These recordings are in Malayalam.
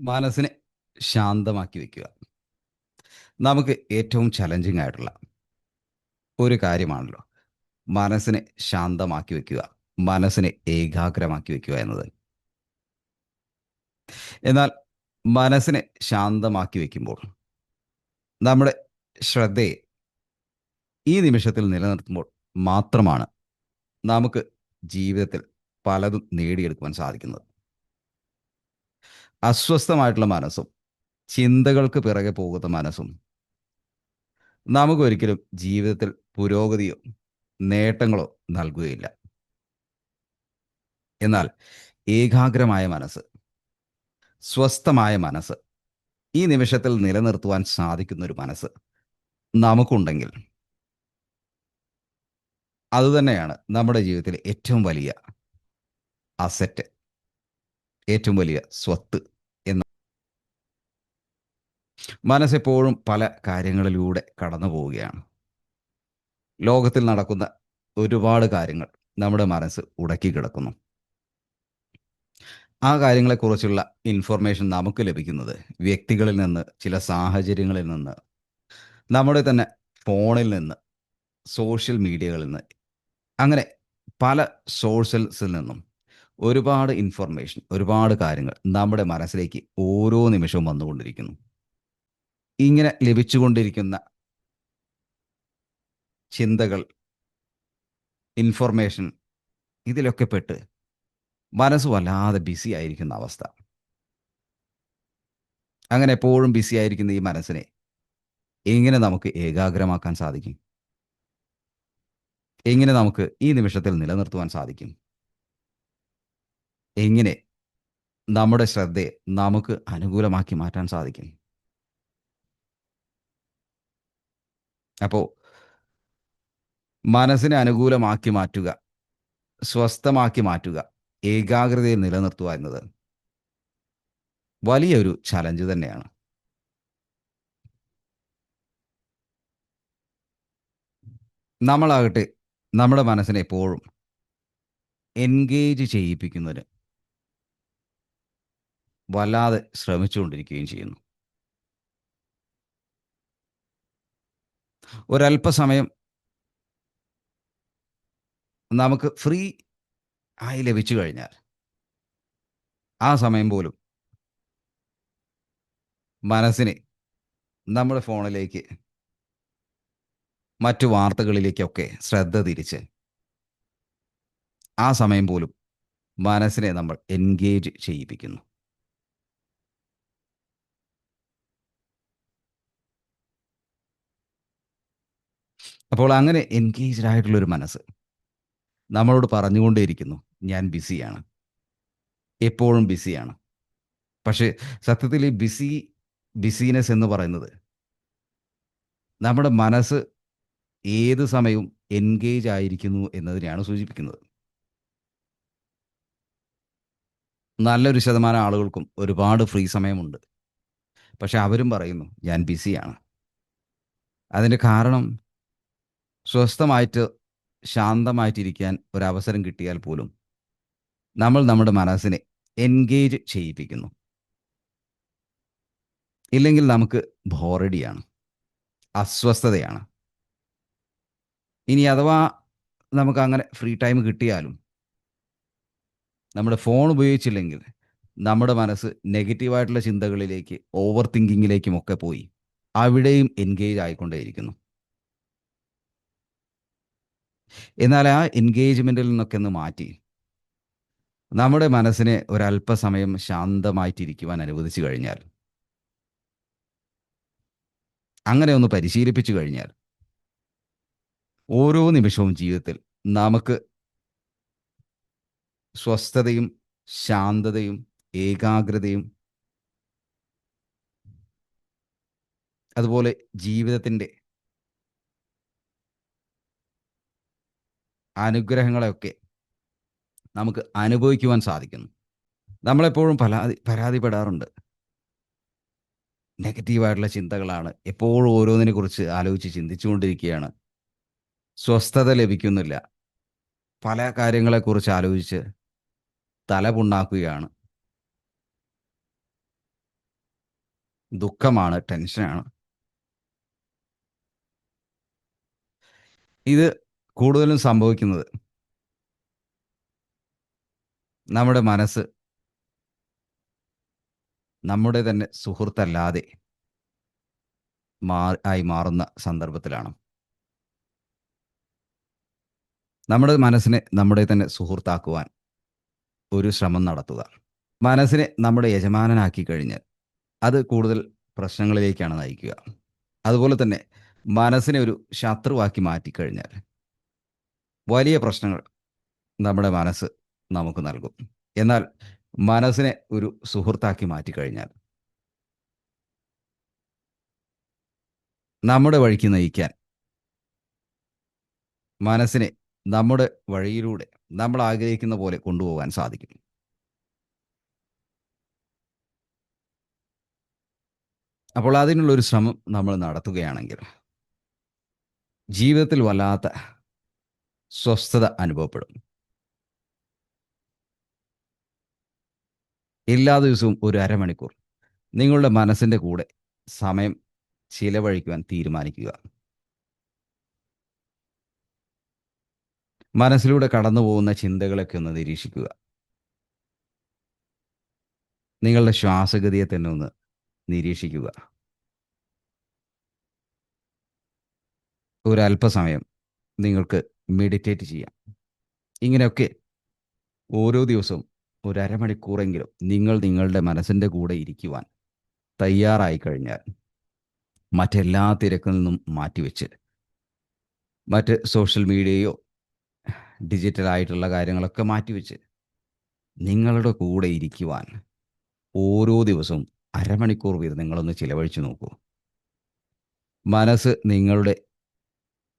മനസ്സിനെ ശാന്തമാക്കി വെക്കുക. നമുക്ക് ഏറ്റവും ചലഞ്ചിങ് ആയിട്ടുള്ള ഒരു കാര്യമാണല്ലോ. മനസ്സിനെ ശാന്തമാക്കി വെക്കുക. മനസ്സിനെ ഏകാഗ്രമാക്കി വെക്കുക എന്നത്. എന്നാൽ മനസ്സിനെ ശാന്തമാക്കി വെക്കുമ്പോൾ നമ്മുടെ ശ്രദ്ധയെ ഈ നിമിഷത്തിൽ നിലനിർത്തുമ്പോൾ മാത്രമാണ് നമുക്ക് ജീവിതത്തിൽ പലതും നേടിയെടുക്കുവാൻ സാധിക്കുന്നത്. അസ്വസ്ഥമായിട്ടുള്ള മനസ്സും ചിന്തകൾക്ക് പിറകെ പോകുന്ന മനസ്സും. നമുക്കൊരിക്കലും ജീവിതത്തിൽ പുരോഗതിയോ നേട്ടങ്ങളോ നൽകുകയില്ല. എന്നാൽ ഏകാഗ്രമായ മനസ്സ് സ്വസ്ഥമായ മനസ്സ് ഈ നിമിഷത്തിൽ നിലനിർത്തുവാൻ സാധിക്കുന്ന ഒരു മനസ്സ് നമുക്കുണ്ടെങ്കിൽ അതുതന്നെയാണ് നമ്മുടെ ജീവിതത്തിലെ ഏറ്റവും വലിയ അസറ്റ് ഏറ്റവും വലിയ സ്വത്ത് എന്ന് മനസ്സെപ്പോഴും പല കാര്യങ്ങളിലൂടെ കടന്നു പോവുകയാണ്. ലോകത്തിൽ നടക്കുന്ന ഒരുപാട് കാര്യങ്ങൾ നമ്മുടെ മനസ്സ് ഉടക്കി കിടക്കുന്നു. ആ കാര്യങ്ങളെക്കുറിച്ചുള്ള ഇൻഫർമേഷൻ നമുക്ക് ലഭിക്കുന്നത് വ്യക്തികളിൽ നിന്ന് ചില സാഹചര്യങ്ങളിൽ നിന്ന് നമ്മുടെ തന്നെ ഫോണിൽ നിന്ന് സോഷ്യൽ മീഡിയകളിൽ നിന്ന് അങ്ങനെ പല സോഴ്സസിൽ നിന്നും ഒരുപാട് ഇൻഫർമേഷൻ ഒരുപാട് കാര്യങ്ങൾ നമ്മുടെ മനസ്സിലേക്ക് ഓരോ നിമിഷവും വന്നുകൊണ്ടിരിക്കുന്നു. ഇങ്ങനെ ലഭിച്ചുകൊണ്ടിരിക്കുന്ന ചിന്തകൾ ഇൻഫർമേഷൻ ഇതിലൊക്കെ പെട്ട് മനസ്സ് വല്ലാതെ ബിസി ആയിരിക്കുന്ന അവസ്ഥ. അങ്ങനെ എപ്പോഴും ബിസി ആയിരിക്കുന്ന ഈ മനസ്സിനെ എങ്ങനെ നമുക്ക് ഏകാഗ്രമാക്കാൻ സാധിക്കും? എങ്ങനെ നമുക്ക് ഈ നിമിഷത്തിൽ നിലനിർത്തുവാൻ സാധിക്കും? എങ്ങനെ നമ്മുടെ ശ്രദ്ധയെ നമുക്ക് അനുകൂലമാക്കി മാറ്റാൻ സാധിക്കും? അപ്പോൾ മനസ്സിനെ അനുകൂലമാക്കി മാറ്റുക സ്വസ്ഥമാക്കി മാറ്റുക ഏകാഗ്രതയിൽ നിലനിർത്തുക എന്നത് വലിയൊരു ചലഞ്ച് തന്നെയാണ്. നമ്മളാകട്ടെ നമ്മുടെ മനസ്സിനെ എപ്പോഴും എൻഗേജ് ചെയ്യിപ്പിക്കുന്നതിന് വല്ലാതെ ശ്രമിച്ചുകൊണ്ടിരിക്കുകയും ചെയ്യുന്നു. ഒരല്പസമയം നമുക്ക് ഫ്രീ ആയി ലഭിച്ചു കഴിഞ്ഞാൽ ആ സമയം പോലും മനസ്സിനെ നമ്മുടെ ഫോണിലേക്ക് മറ്റു വാർത്തകളിലേക്കൊക്കെ ശ്രദ്ധ തിരിച്ച് ആ സമയം പോലും മനസ്സിനെ നമ്മൾ എൻഗേജ് ചെയ്യിപ്പിക്കുന്നു. അപ്പോൾ അങ്ങനെ എൻഗേജ്ഡ് ആയിട്ടുള്ള ഒരു മനസ്സ് നമ്മളോട് പറഞ്ഞുകൊണ്ടേയിരിക്കുന്നു ഞാൻ ബിസിയാണ്. എപ്പോഴും ബിസിയാണ്. പക്ഷേ സത്യത്തിൽ ഈ ബിസി ബിസിനെസ് എന്ന് പറയുന്നത് നമ്മുടെ മനസ്സ് ഏത് സമയവും എൻഗേജ് ആയിരിക്കുന്നു എന്നതിനെയാണ് സൂചിപ്പിക്കുന്നത്. നല്ലൊരു ശതമാനം ആളുകൾക്കും ഒരുപാട് ഫ്രീ സമയമുണ്ട്. പക്ഷെ അവരും പറയുന്നു ഞാൻ ബിസിയാണ്. അതിന്റെ കാരണം സ്വസ്ഥമായിട്ട് ശാന്തമായിട്ടിരിക്കാൻ ഒരവസരം കിട്ടിയാൽ പോലും നമ്മൾ നമ്മുടെ മനസ്സിനെ എൻഗേജ് ചെയ്യിപ്പിക്കുന്നു. ഇല്ലെങ്കിൽ നമുക്ക് ബോറടിയാണ് അസ്വസ്ഥതയാണ്. ഇനി അഥവാ നമുക്ക് അങ്ങനെ ഫ്രീ ടൈം കിട്ടിയാലും നമ്മുടെ ഫോൺ ഉപയോഗിച്ചില്ലെങ്കിൽ നമ്മുടെ മനസ്സ് നെഗറ്റീവായിട്ടുള്ള ചിന്തകളിലേക്ക് ഓവർ തിങ്കിങ്ങിലേക്കും ഒക്കെ പോയി അവിടെയും എൻഗേജ് ആയിക്കൊണ്ടേയിരിക്കുന്നു. എന്നാൽ ആ എൻഗേജ്മെന്റിൽ നിന്നൊക്കെ ഒന്ന് മാറ്റി. നമ്മുടെ മനസ്സിനെ ഒരല്പസമയം ശാന്തമായിട്ടിരിക്കുവാൻ അനുവദിച്ചു കഴിഞ്ഞാൽ അങ്ങനെ ഒന്ന് പരിശീലിപ്പിച്ചു കഴിഞ്ഞാൽ ഓരോ നിമിഷവും ജീവിതത്തിൽ നമുക്ക് സ്വസ്ഥതയും ശാന്തതയും ഏകാഗ്രതയും അതുപോലെ ജീവിതത്തിന്റെ അനുഗ്രഹങ്ങളെയൊക്കെ നമുക്ക് അനുഭവിക്കുവാൻ സാധിക്കുന്നു. നമ്മളെപ്പോഴും പരാതി പരാതിപ്പെടാറുണ്ട്. നെഗറ്റീവായിട്ടുള്ള ചിന്തകളാണ് എപ്പോഴും ഓരോന്നിനെ കുറിച്ച് ആലോചിച്ച് ചിന്തിച്ചുകൊണ്ടിരിക്കുകയാണ്. സ്വസ്ഥത ലഭിക്കുന്നില്ല. പല കാര്യങ്ങളെക്കുറിച്ച് ആലോചിച്ച് തല പുണ്ണാക്കുകയാണ്. ദുഃഖമാണ്, ടെൻഷനാണ്. ഇത് കൂടുതലും സംഭവിക്കുന്നത് നമ്മുടെ മനസ്സ് നമ്മുടെ തന്നെ സുഹൃത്തല്ലാതെ മാറി ആയി മാറുന്ന സന്ദർഭത്തിലാണ്. നമ്മുടെ മനസ്സിനെ നമ്മുടെ തന്നെ സുഹൃത്താക്കുവാൻ ഒരു ശ്രമം നടത്തുക. മനസ്സിനെ നമ്മുടെ യജമാനനാക്കി കഴിഞ്ഞാൽ അത് കൂടുതൽ പ്രശ്നങ്ങളിലേക്കാണ് നയിക്കുക. അതുപോലെ തന്നെ മനസ്സിനെ ഒരു ശത്രുവാക്കി മാറ്റിക്കഴിഞ്ഞാൽ വലിയ പ്രശ്നങ്ങൾ നമ്മുടെ മനസ്സ് നമുക്ക് നൽകും. എന്നാൽ മനസ്സിനെ ഒരു സുഹൃത്താക്കി മാറ്റിക്കഴിഞ്ഞാൽ നമ്മുടെ വഴിക്ക് നയിക്കാൻ മനസ്സിനെ നമ്മുടെ വഴിയിലൂടെ നമ്മൾ ആഗ്രഹിക്കുന്ന പോലെ കൊണ്ടുപോകാൻ സാധിക്കും. അപ്പോൾ അതിനുള്ളൊരു ശ്രമം നമ്മൾ നടത്തുകയാണെങ്കിൽ ജീവിതത്തിൽ വല്ലാത്ത സ്വസ്ഥത അനുഭവപ്പെടും. എല്ലാ ദിവസവും ഒരു അരമണിക്കൂർ നിങ്ങളുടെ മനസ്സിന്റെ കൂടെ സമയം ചിലവഴിക്കുവാൻ തീരുമാനിക്കുക. മനസ്സിലൂടെ കടന്നു പോകുന്ന ചിന്തകളൊക്കെ ഒന്ന് നിരീക്ഷിക്കുക. നിങ്ങളുടെ ശ്വാസഗതിയെ തന്നെ ഒന്ന് നിരീക്ഷിക്കുക. ഒരല്പസമയം നിങ്ങൾക്ക് മെഡിറ്റേറ്റ് ചെയ്യാം. ഇങ്ങനെയൊക്കെ ഓരോ ദിവസവും ഒരു നിങ്ങൾ നിങ്ങളുടെ മനസ്സിന്റെ കൂടെ ഇരിക്കുവാൻ തയ്യാറായി കഴിഞ്ഞാൽ മറ്റെല്ലാ തിരക്കിൽ നിന്നും മാറ്റിവെച്ച് മറ്റ് സോഷ്യൽ മീഡിയയോ ഡിജിറ്റലായിട്ടുള്ള കാര്യങ്ങളൊക്കെ മാറ്റിവെച്ച് നിങ്ങളുടെ കൂടെ ഇരിക്കുവാൻ ഓരോ ദിവസവും അരമണിക്കൂർ വീതം നിങ്ങളൊന്ന് ചിലവഴിച്ചു നോക്കൂ. മനസ്സ് നിങ്ങളുടെ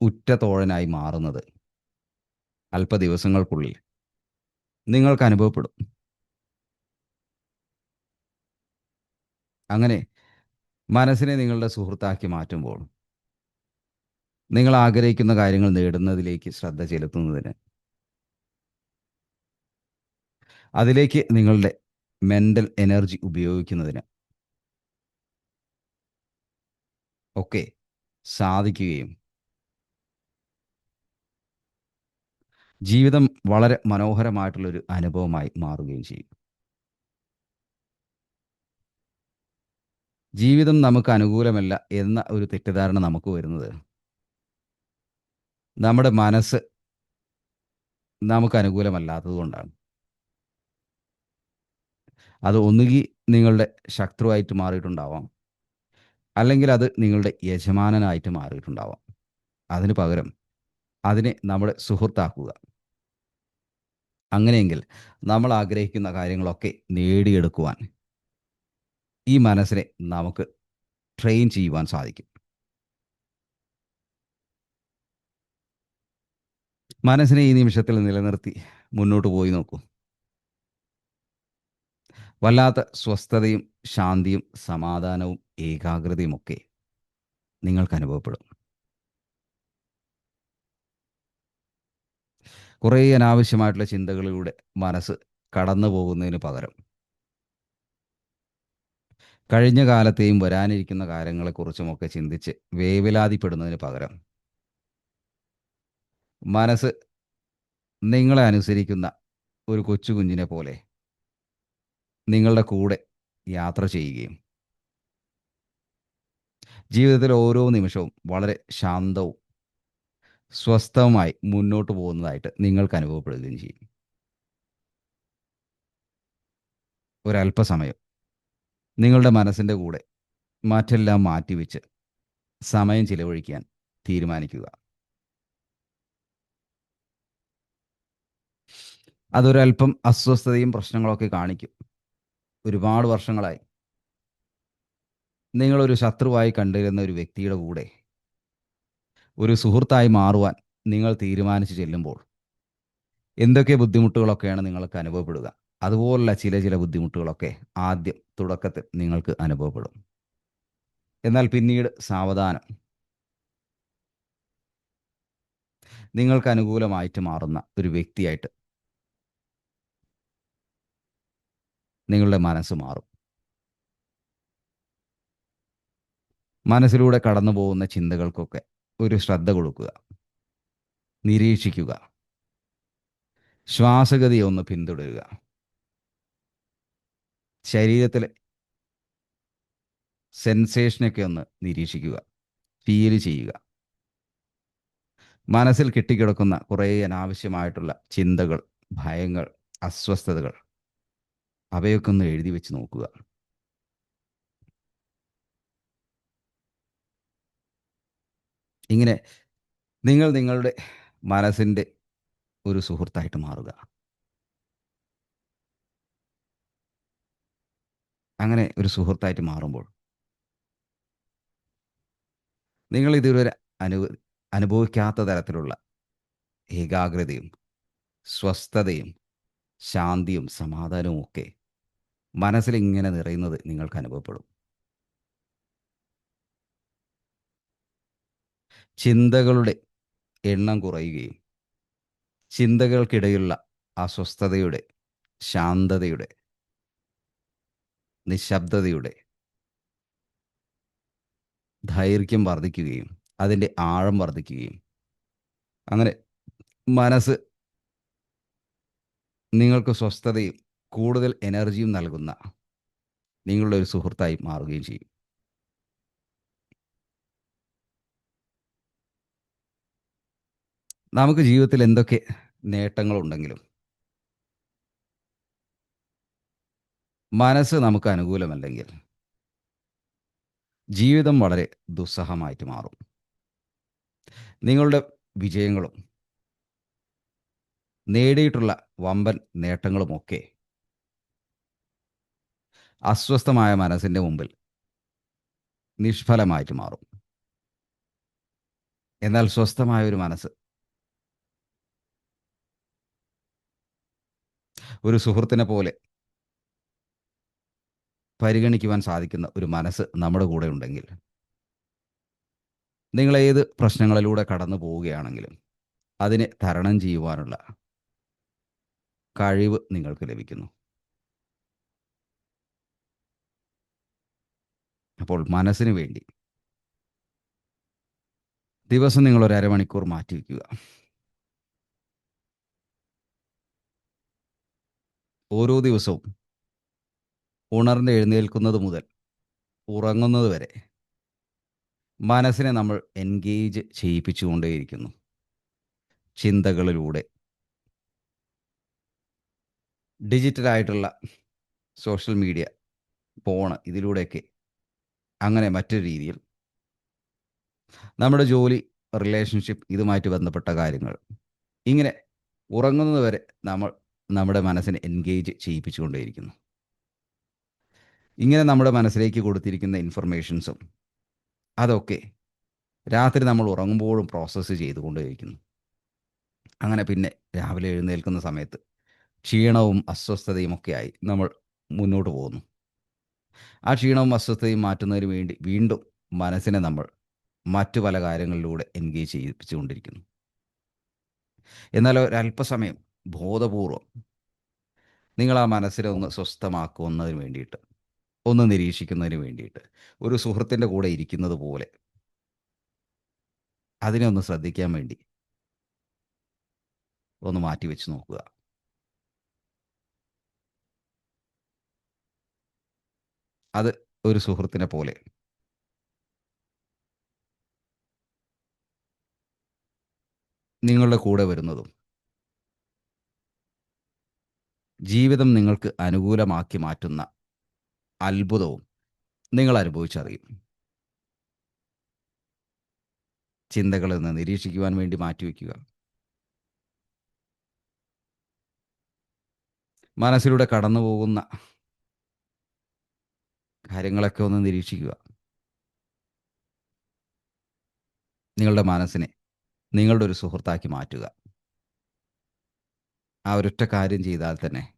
ഉറ്റ തോഴനായി മാറുന്നത് അല്പ ദിവസങ്ങൾക്കുള്ളിൽ നിങ്ങൾക്ക് അനുഭവപ്പെടും. അങ്ങനെ മനസ്സിനെ നിങ്ങളുടെ സുഹൃത്താക്കി മാറ്റുമ്പോൾ നിങ്ങൾ ആഗ്രഹിക്കുന്ന കാര്യങ്ങൾ നേടുന്നതിലേക്ക് ശ്രദ്ധ ചെലുത്തുന്നതിന് അതിലേക്ക് നിങ്ങളുടെ മെന്റൽ എനർജി ഉപയോഗിക്കുന്നതിന് ഒക്കെ സാധിക്കുകയും ജീവിതം വളരെ മനോഹരമായിട്ടുള്ളൊരു അനുഭവമായി മാറുകയും ചെയ്യും. ജീവിതം നമുക്ക് അനുകൂലമല്ല എന്ന ഒരു തെറ്റിദ്ധാരണ നമുക്ക് വരുന്നത് നമ്മുടെ മനസ്സ് നമുക്ക് അനുകൂലമല്ലാത്തത് കൊണ്ടാണ്. അത് ഒന്നുകിൽ നിങ്ങളുടെ ശത്രുവായിട്ട് മാറിയിട്ടുണ്ടാവാം. അല്ലെങ്കിൽ അത് നിങ്ങളുടെ യജമാനനായിട്ട് മാറിയിട്ടുണ്ടാവാം. അതിന് പകരം അതിനെ നമ്മുടെ സുഹൃത്താക്കുക. അങ്ങനെയെങ്കിൽ നമ്മൾ ആഗ്രഹിക്കുന്ന കാര്യങ്ങളൊക്കെ നേടിയെടുക്കുവാൻ ഈ മനസ്സിനെ നമുക്ക് ട്രെയിൻ ചെയ്യുവാൻ സാധിക്കും. മനസ്സിനെ ഈ നിമിഷത്തിൽ നിലനിർത്തി മുന്നോട്ട് പോയി നോക്കൂ. വല്ലാത്ത സ്വസ്ഥതയും ശാന്തിയും സമാധാനവും ഏകാഗ്രതയുമൊക്കെ നിങ്ങൾക്ക് അനുഭവപ്പെടും. കുറേ അനാവശ്യമായിട്ടുള്ള ചിന്തകളിലൂടെ മനസ്സ് കടന്നു പോകുന്നതിന് പകരം. കഴിഞ്ഞ കാലത്തെയും വരാനിരിക്കുന്ന കാര്യങ്ങളെക്കുറിച്ചുമൊക്കെ ചിന്തിച്ച് വേവലാതിപ്പെടുന്നതിന് പകരം മനസ്സ് നിങ്ങളെ അനുസരിക്കുന്ന ഒരു കൊച്ചു കുഞ്ഞിനെ പോലെ നിങ്ങളുടെ കൂടെ യാത്ര ചെയ്യുകയും ജീവിതത്തിലെ ഓരോ നിമിഷവും വളരെ ശാന്തവും സ്വസ്ഥവുമായി മുന്നോട്ട് പോകുന്നതായിട്ട് നിങ്ങൾക്ക് അനുഭവപ്പെടുകയും ചെയ്യും. ഒരല്പസമയം നിങ്ങളുടെ മനസ്സിന്റെ കൂടെ മറ്റെല്ലാം മാറ്റിവെച്ച് സമയം ചിലവഴിക്കാൻ തീരുമാനിക്കുക. അതൊരല്പം അസ്വസ്ഥതയും പ്രശ്നങ്ങളൊക്കെ കാണിക്കും. ഒരുപാട് വർഷങ്ങളായി നിങ്ങളൊരു ശത്രുവായി കണ്ടിരുന്ന ഒരു വ്യക്തിയുടെ കൂടെ ഒരു സുഹൃത്തായി മാറുവാൻ നിങ്ങൾ തീരുമാനിച്ചു ചെല്ലുമ്പോൾ എന്തൊക്കെ ബുദ്ധിമുട്ടുകളൊക്കെയാണ് നിങ്ങൾക്ക് അനുഭവപ്പെടുക. അതുപോലുള്ള ചില ചില ബുദ്ധിമുട്ടുകളൊക്കെ ആദ്യം തുടക്കത്തിൽ നിങ്ങൾക്ക് അനുഭവപ്പെടും. എന്നാൽ പിന്നീട് സാവധാനം നിങ്ങൾക്ക് അനുകൂലമായിട്ട് മാറുന്ന ഒരു വ്യക്തിയായിട്ട് നിങ്ങളുടെ മനസ്സ് മാറും. മനസ്സിലൂടെ കടന്നു പോകുന്ന ചിന്തകൾക്കൊക്കെ ഒരു ശ്രദ്ധ കൊടുക്കുക. നിരീക്ഷിക്കുക. ശ്വാസഗതിയെ ഒന്ന് പിന്തുടരുക. ശരീരത്തിലെ സെൻസേഷനൊക്കെ ഒന്ന് നിരീക്ഷിക്കുക. ഫീൽ ചെയ്യുക. മനസ്സിൽ കെട്ടിക്കിടക്കുന്ന കുറേ അനാവശ്യമായിട്ടുള്ള ചിന്തകൾ ഭയങ്ങൾ അസ്വസ്ഥതകൾ അവയൊക്കെ ഒന്ന് എഴുതി വെച്ച് നോക്കുക. ഇങ്ങനെ നിങ്ങൾ നിങ്ങളുടെ മനസ്സിന്റെ ഒരു സുഹൃത്തായിട്ട് മാറുക. അങ്ങനെ ഒരു സുഹൃത്തായിട്ട് മാറുമ്പോൾ നിങ്ങൾ ഇതുവരെ അനു അനുഭവിക്കാത്ത തരത്തിലുള്ള ഏകാഗ്രതയും സ്വസ്ഥതയും ശാന്തിയും സമാധാനവും ഒക്കെ മനസ്സിലിങ്ങനെ നിറയുന്നത് നിങ്ങൾക്ക് അനുഭവപ്പെടും. ചിന്തകളുടെ എണ്ണം കുറയുകയും ചിന്തകൾക്കിടയിലുള്ള അസ്വസ്ഥതയുടെ ശാന്തതയുടെ നിശബ്ദതയുടെ ദൈർഘ്യം വർദ്ധിക്കുകയും അതിന്റെ ആഴം വർദ്ധിക്കുകയും. അങ്ങനെ മനസ്സ് നിങ്ങൾക്ക് സ്വസ്ഥതയും കൂടുതൽ എനർജിയും നൽകുന്ന നിങ്ങളുടെ ഒരു സുഹൃത്തായി മാറുകയും ചെയ്യും. നമുക്ക് ജീവിതത്തിൽ എന്തൊക്കെ നേട്ടങ്ങളുണ്ടെങ്കിലും മനസ്സ് നമുക്ക് അനുകൂലമല്ലെങ്കിൽ ജീവിതം വളരെ ദുസ്സഹമായിട്ട് മാറും. നിങ്ങളുടെ വിജയങ്ങളും നേടിയിട്ടുള്ള വമ്പൻ നേട്ടങ്ങളുമൊക്കെ അസ്വസ്ഥമായ മനസ്സിന്റെ മുമ്പിൽ നിഷ്ഫലമായിട്ട് മാറും. എന്നാൽ സ്വസ്ഥമായ ഒരു മനസ്സ് ഒരു സുഹൃത്തിനെ പോലെ പരിഗണിക്കുവാൻ സാധിക്കുന്ന ഒരു മനസ്സ് നമ്മുടെ കൂടെ ഉണ്ടെങ്കിൽ നിങ്ങൾ ഏത് പ്രശ്നങ്ങളിലൂടെ കടന്നു പോവുകയാണെങ്കിലും അതിനെ തരണം ചെയ്യുവാനുള്ള കഴിവ് നിങ്ങൾക്ക് ലഭിക്കുന്നു. അപ്പോൾ മനസ്സിന് വേണ്ടി ദിവസം നിങ്ങൾ ഒരു അരമണിക്കൂർ മാറ്റിവെക്കുക. ഓരോ ദിവസവും ഉണർന്ന് എഴുന്നേൽക്കുന്നത് മുതൽ ഉറങ്ങുന്നത് വരെ മനസ്സിനെ നമ്മൾ എൻഗേജ് ചെയ്യിപ്പിച്ചുകൊണ്ടേയിരിക്കുന്നു. ചിന്തകളിലൂടെ. ഡിജിറ്റലായിട്ടുള്ള സോഷ്യൽ മീഡിയ ഫോണ് ഇതിലൂടെയൊക്കെ അങ്ങനെ മറ്റൊരു രീതിയിൽ നമ്മുടെ ജോലി റിലേഷൻഷിപ്പ് ഇതുമായിട്ട് ബന്ധപ്പെട്ട കാര്യങ്ങൾ ഇങ്ങനെ ഉറങ്ങുന്നത് വരെ നമ്മൾ നമ്മുടെ മനസ്സിനെ എൻഗേജ് ചെയ്യിപ്പിച്ചുകൊണ്ടേയിരിക്കുന്നു. ഇങ്ങനെ നമ്മുടെ മനസ്സിലേക്ക് കൊടുത്തിരിക്കുന്ന ഇൻഫർമേഷൻസും അതൊക്കെ രാത്രി നമ്മൾ ഉറങ്ങുമ്പോഴും പ്രോസസ്സ് ചെയ്തുകൊണ്ടേയിരിക്കുന്നു. അങ്ങനെ പിന്നെ രാവിലെ എഴുന്നേൽക്കുന്ന സമയത്ത് ക്ഷീണവും അസ്വസ്ഥതയും ഒക്കെ ആയി നമ്മൾ മുന്നോട്ട് പോകുന്നു. ആ ക്ഷീണവും അസ്വസ്ഥതയും മാറ്റുന്നതിന് വേണ്ടി വീണ്ടും മനസ്സിനെ നമ്മൾ മറ്റു പല കാര്യങ്ങളിലൂടെ എൻഗേജ് ചെയ്യിപ്പിച്ചുകൊണ്ടിരിക്കുന്നു. എന്നാൽ ഒരല്പസമയം ബോധപൂർവം. നിങ്ങൾ ആ മനസ്സിനെ ഒന്ന് സ്വസ്ഥമാക്കുന്നതിന് വേണ്ടിയിട്ട് ഒന്ന് നിരീക്ഷിക്കുന്നതിന് വേണ്ടിയിട്ട് ഒരു സുഹൃത്തിന്റെ കൂടെ ഇരിക്കുന്നത് പോലെ അതിനെ ഒന്ന് ശ്രദ്ധിക്കാൻ വേണ്ടി ഒന്ന് മാറ്റി വെച്ച് നോക്കുക. അത് ഒരു സുഹൃത്തിനെ പോലെ. നിങ്ങളുടെ കൂടെ വരുന്നതും ജീവിതം നിങ്ങൾക്ക് അനുകൂലമാക്കി മാറ്റുന്ന അത്ഭുതവും നിങ്ങൾ അനുഭവിച്ചറിയും. ചിന്തകളിൽ നിന്ന് നിരീക്ഷിക്കുവാൻ വേണ്ടി മാറ്റിവെക്കുക. മനസ്സിലൂടെ കടന്നു പോകുന്ന കാര്യങ്ങളൊക്കെ ഒന്ന് നിരീക്ഷിക്കുക. നിങ്ങളുടെ മനസ്സിനെ നിങ്ങളുടെ ഒരു സുഹൃത്താക്കി മാറ്റുക. ആ ഒരൊറ്റ കാര്യം ചെയ്താൽ തന്നെ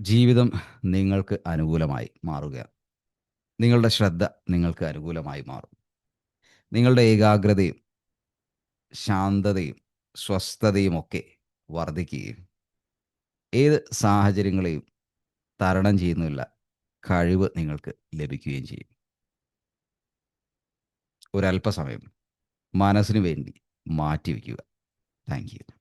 ജീവിതം നിങ്ങൾക്ക് അനുകൂലമായി മാറുക നിങ്ങളുടെ ശ്രദ്ധ നിങ്ങൾക്ക് അനുകൂലമായി മാറും. നിങ്ങളുടെ ഏകാഗ്രതയും ശാന്തതയും സ്വസ്ഥതയും ഒക്കെ വർദ്ധിക്കുകയും ഏത് സാഹചര്യങ്ങളെയും തരണം ചെയ്യുന്നില്ല കഴിവ് നിങ്ങൾക്ക് ലഭിക്കുകയും ചെയ്യും. ഒരല്പസമയം മനസ്സിനു വേണ്ടി മാറ്റിവെക്കുക. Thank you.